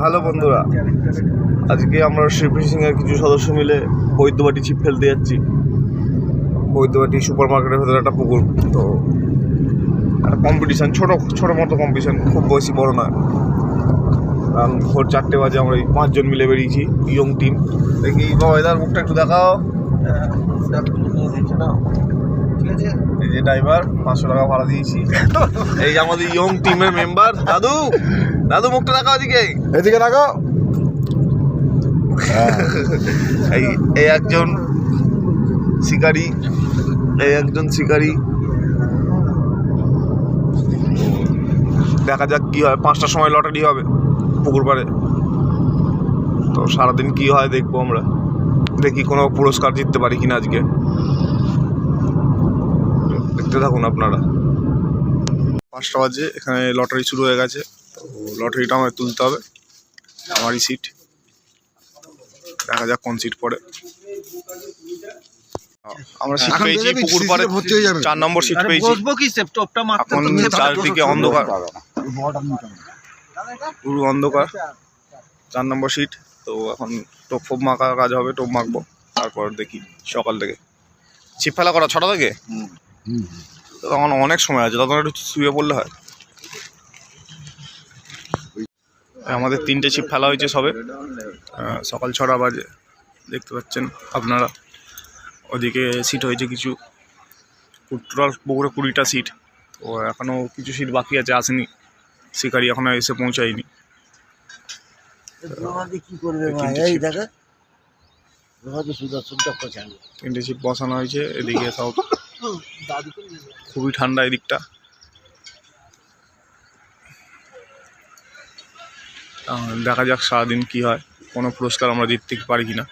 Hello বন্ধুরা। আজকে আমরা ফিশিং এর কিছু সদস্য মিলে বৈদ্যবাটি ছিপ ফেলতে যাচ্ছি। বৈদ্যবাটি সুপার মার্কেটের ভেতরে একটা পুকুর। তো একটা কম্পিটিশান ছোটো ছোটো মতো কম্পিটিশান খুব বেশি বড় নয়। কারণ ভোর চারটে বাজে আমরা এই পাঁচজন মিলে বেরিয়েছি ইয়ং টিম দেখি, বাবা এদার মুখটা একটু দেখাও। এই যে ড্রাইভার পাঁচশো টাকা ভাড়া দিয়েছি। এই যে আমাদের ইয়ং টিমের মেম্বার দাদু। দাদু মুখটা দেখাও এদিকে। এদিকে রাখো এই এই একজন শিকারি এই একজন শিকারি। দেখা যাক কি হয়। পাঁচটার সময় লটারি হবে পুকুর পাড়ে। তো সারাদিন কি হয় দেখব আমরা। দেখি কোনো পুরস্কার জিততে পারি কিনা আজকে। দেখতে থাকুন আপনারা। পাঁচটা বাজে এখানে লটারি শুরু হয়ে গেছে। লটারিটা আমায় তুলতে হবে। আমারই সিট দেখা যাক কোন সিট পড়ে। আমরা সিট পেয়েছি পুকুর। চার নম্বর সিট পেয়েছি। বসবো কি এখন চারদিকে অন্ধকার। পুরো অন্ধকার। চার নম্বর সিট তো এখন টোপ ফোপ মাখা কাজ হবে টোপ মাখবো। তারপর দেখি সকাল থেকে। ছিপ ফেলা করা ছটা থেকে? তখন অনেক সময় আছে তখন একটু শুয়ে পড়লে হয়। আমাদের তিনটে ছিপ ফেলা হয়েছে সবে। সকাল ছটা বাজে, দেখতে পাচ্ছেন আপনারা। ওদিকে সিট হয়েছে কিছু, টোটাল পুকুরে কুড়িটা সিট তো এখনও কিছু সিট বাকি আছে, আসেনি। শিকারি এখনও এসে পৌঁছায়নি। তিনটে ছিপ বসানো হয়েছে, এদিকে সব খুবই ঠান্ডা এদিকটা। দেখা যাক সারাদিন কি হয়। কোনো পুরস্কার আমরা জিততে পারি কি না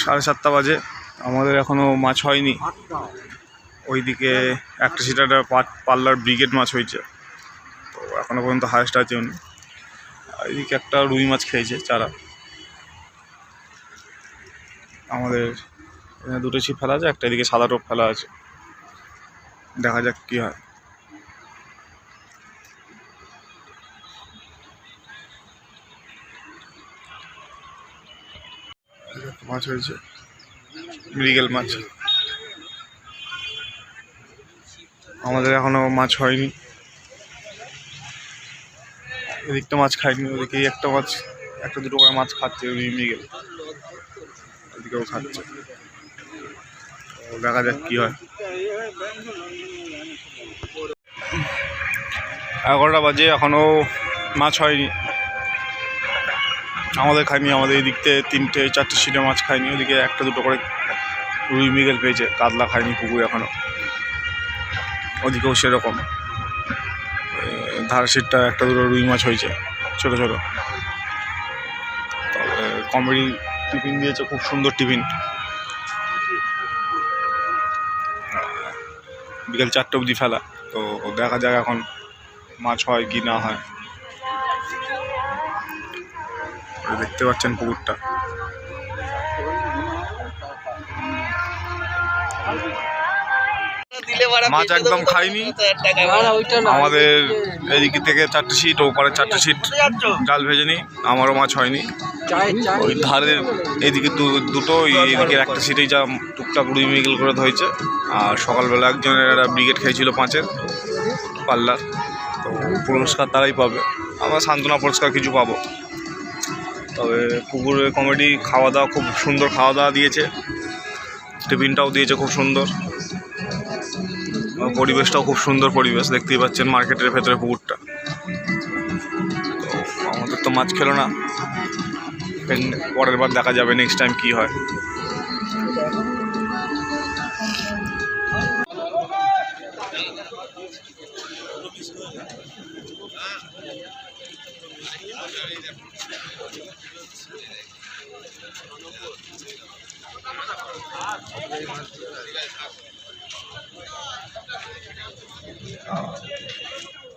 সাড়ে সাতটা বাজে। আমাদের এখনও মাছ হয়নি। ওইদিকে একটা সিটার পার্লার ব্রিগেড মাছ হয়েছে। তো এখনও পর্যন্ত হায়েস্ট আছে উনি। এদিকে একটা রুই মাছ খেয়েছে চারা। আমাদের দুটো ছিপ ফেলা আছে, একটা এদিকে সাদা টোপ ফেলা আছে। দেখা যাক কি হয়। মাছ হয়েছে। মৃগেল মাছ। আমাদের এখনও মাছ হয়নি। এদিকটা মাছ খাইনি ওদিকে একটা মাছ, একটা দুটো করে মাছ খাচ্ছে ওই মৃগেল। ওদিকেও খাচ্ছে। দেখা যাক কি হয়। এগারোটা বাজে, এখনও মাছ হয়নি। আমাদের খাইনি, আমাদের এই দিক থেকে তিনটে, চারটে সিটে মাছ খাইনি, ওদিকে একটা দুটো করে রুই মৃগেল পেয়েছে, কাতলা খায়নি পুকুর এখনও। ওদিকেও সেরকম। ধার সিটটা একটা দুটো রুই মাছ হয়েছে, ছোটো ছোটো। তবে কমেডি টিফিন দিয়েছে, খুব সুন্দর টিফিন। বিকেল চারটে অবধি ফেলা, তো দেখা যাক এখন। মাছ হয় কি না হয় দেখতে পাচ্ছেন পুকুরটা। মাছ একদম খাইনি। আমাদের এদিক থেকে চারটে সিট, ওপারে চারটে সিট জাল ভেজে নিই আমারও মাছ হয়নি। ওই ধারের এদিকে দুটো এদিকে একটা সিটেই যা টুকটাক রুই মিগল করে ধরেছে। আর সকালবেলা একজনের একটা ব্রিগেড খেয়েছিল পাঁচের পাল্লার। তো পুরস্কার তারাই পাবে। আমরা সান্ত্বনা পুরস্কার কিছু পাবো। তবে পুকুরে কমেডি খাওয়া দাওয়া খুব সুন্দর খাওয়া দাওয়া দিয়েছে। টিফিনটাও দিয়েছে খুব সুন্দর। পরিবেশটাও খুব সুন্দর পরিবেশ। দেখতেই পাচ্ছেন মার্কেটের ভেতরে পুকুরটা। আমাদের তো মাছ খেলো না। পরের বার দেখা যাবে নেক্সট টাইম কি হয়।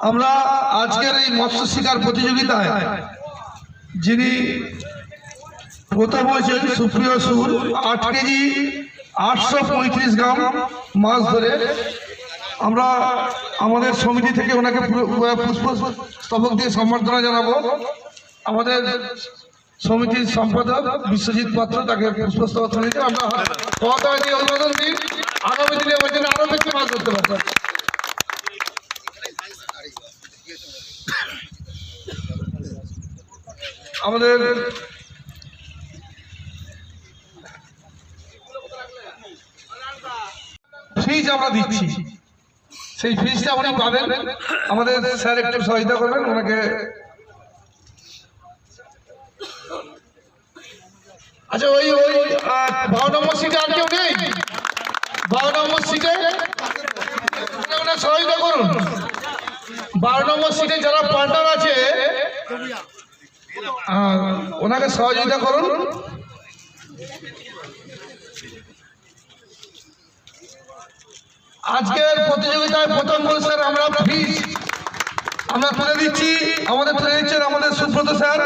আমরা আজকের এই মৎস্য শিকার প্রতিযোগিতায় যিনি প্রথম হয়েছেন সুপ্রিয় সুর, আট কেজি, আটশো পঁয়ত্রিশ গ্রাম মাছ ধরে আমরা আমাদের সমিতি থেকে ওনাকে পুষ্প স্তবক দিয়ে সম্বর্ধনা জানাব। আমাদের সমিতির সম্পাদক বিশ্বজিৎ পাত্র তাকে পুষ্পস্তবক দিতে আমরা কথা দিয়ে দিই। আগামী দিনে ওই জন্য আরও বেশি মাছ ধরতে পারব আমাদের ফ্রিজ আমরা দিচ্ছি। সেই ফ্রিজটা উনি পাবেন। আমাদের স্যার একটু সহায়তা করবেন। ওনাকে আচ্ছা ওই ওই বারো নম্বর সিটে আর কেউ নেই? বারো নম্বর সিটে সহায়তা করুন। বারো নম্বর সিটে যারা পার্টনার আছে ওনাকে সহযোগিতা করুন। আজকের প্রতিযোগিতায় প্রথম পুরস্কার আমরা ফিজ আমরা তুলে দিচ্ছি। আমাদের তুলে দিচ্ছেন আমাদের সুব্রত স্যার।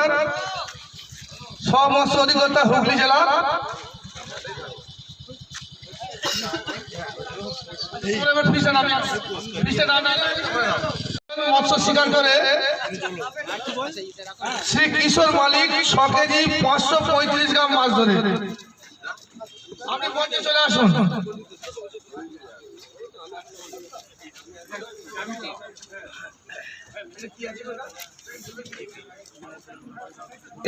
মৎস্য অধিকর্তা হুগলি জেলা। মৎস্য শিকার করে। শ্রী কিশোর মালিক ছ কেজি পাঁচশো পঁয়ত্রিশ গ্রাম মাছ ধরে। আপনি মঞ্চে চলে আসুন।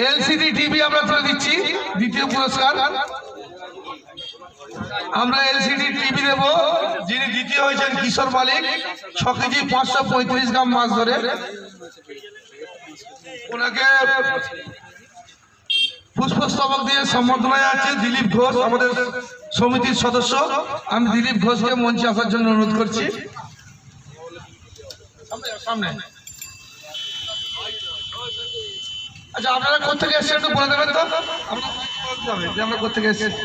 এলসিডি টিভি আমরা তুলে দিচ্ছি দ্বিতীয় পুরস্কার। আমরা এলসিডি টিভি দেব যিনি দ্বিতীয় হয়েছেন কিশোর মালিক ছ কেজি পাঁচশো পঁয়ত্রিশ গ্রাম মাছ ধরে। ওনাকে পুষ্পস্তবক দিয়ে সম্বর্ধনা যাচ্ছে দিলীপ ঘোষ আমাদের সমিতির সদস্য। আমি দিলীপ ঘোষকে মঞ্চে আসার জন্য অনুরোধ করছি। সামনে, সামনে আচ্ছা আপনারা কোথেকে এসেছেন একটু বলে দেবেন তো? আমরা বলতে হবে যে আমরা কোথেকে এসেছি?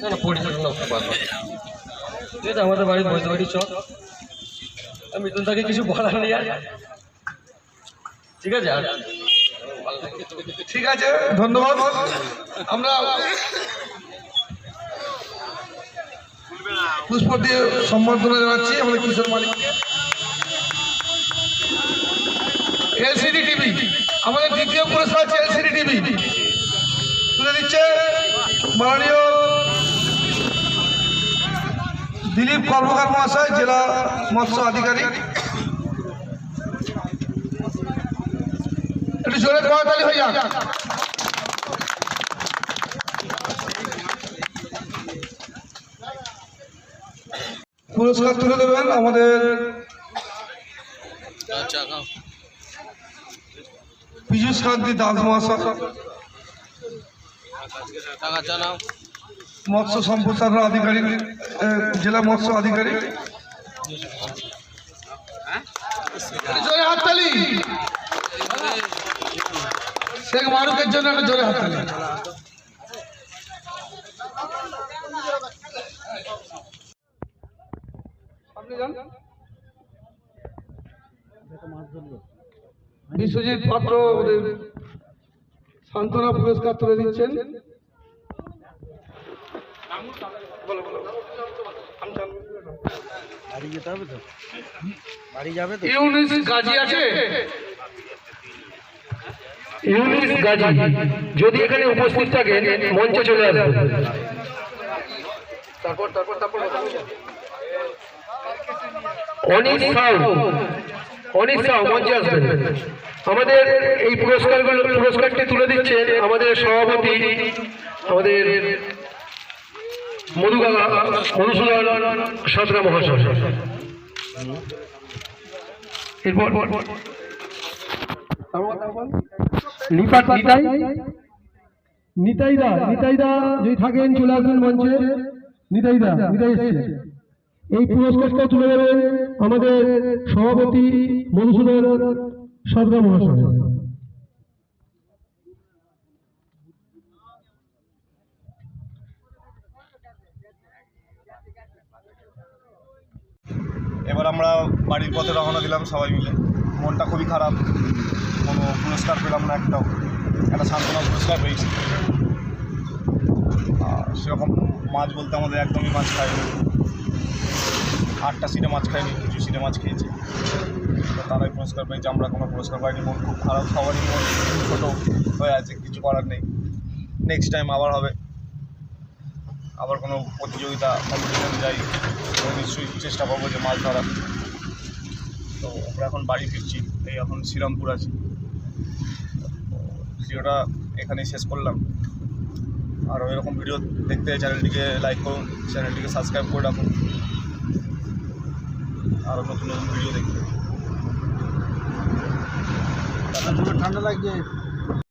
না না ঠিক আছে আমাদের বাড়ি চল আমি মিথুন তাকে কিছু বলার নেই আর। ঠিক আছে আর ঠিক আছে ধন্যবাদ। আমরা পুষ্প দিয়ে সম্বর্ধনা জানাচ্ছি আমাদের কিশোর মালিককে এলসিডি টিভি আমাদের দ্বিতীয় পুরস্কার আছে এলসিডি টিভি তুলে দিচ্ছে মাননীয় দিলীপ কর্মকার মহাশয়, জেলা মৎস্য আধিকারিক। একটু জোরে করতালি হয়ে যাক পুরস্কার তুলে দেবেন আমাদের পীযুষ কান্তি দাস মহাশয়। মৎস্য সম্প্রসারণ আধিকারিক জেলা মৎস্য আধিকারিক। জোরে হাততালি। শেখ মারুকের জন্য একটা জোরে হাততালি আপনি যান বিশ্বজিৎ পাত্র ওদের সান্ত্বনা পুরস্কার তুলে দিচ্ছেন। যদি এখানে উপস্থিত থাকেন মঞ্চে চলে আসবেন তারপর তারপর মঞ্চে আসবেন। আমাদের এই পুরস্কারগুলো পুরস্কারটি তুলে দিচ্ছেন আমাদের সভাপতি, আমাদের মধুবালা মধুসূদন সাঁতরা মহাশয়। নিতাইদা নিতাইদা থাকেন নিতাইদা নিতাই এই তুলে আমাদের সভাপতি মধুসূদন এবার আমরা বাড়ির পথে রওনা দিলাম সবাই মিলে। মনটা খুবই খারাপ। কোনো পুরস্কার পেলাম না একটাও। একটা সান্ত্বনা পুরস্কার পেয়েছি। সেরকম মাছ বলতে আমাদের একদমই মাছ খায়নি আটটা সিটে মাছ খায়নি কিছু সিটে মাছ খেয়েছে। তারাই পুরস্কার পেয়েছে আমরা কোনো পুরস্কার পাইনি, মন খুব খারাপ, সবারই মন ছোটো হয়ে আছে, কিছু করার নেই। নেক্সট টাইম আবার হবে। আবার কোনো প্রতিযোগিতা কম্পিটিশন যাই নিশ্চয়ই চেষ্টা করব যে মাছ ধরার। তো আমরা এখন বাড়ি ফিরছি, এই এখন শ্রীরামপুর আছি। ভিডিওটা এখানেই শেষ করলাম। আরও এরকম ভিডিও দেখতে চ্যানেলটিকে লাইক করুন, চ্যানেলটিকে সাবস্ক্রাইব করে রাখুন। আরও নতুন নতুন ভিডিও দেখতে। ঠান্ডা লাগছে।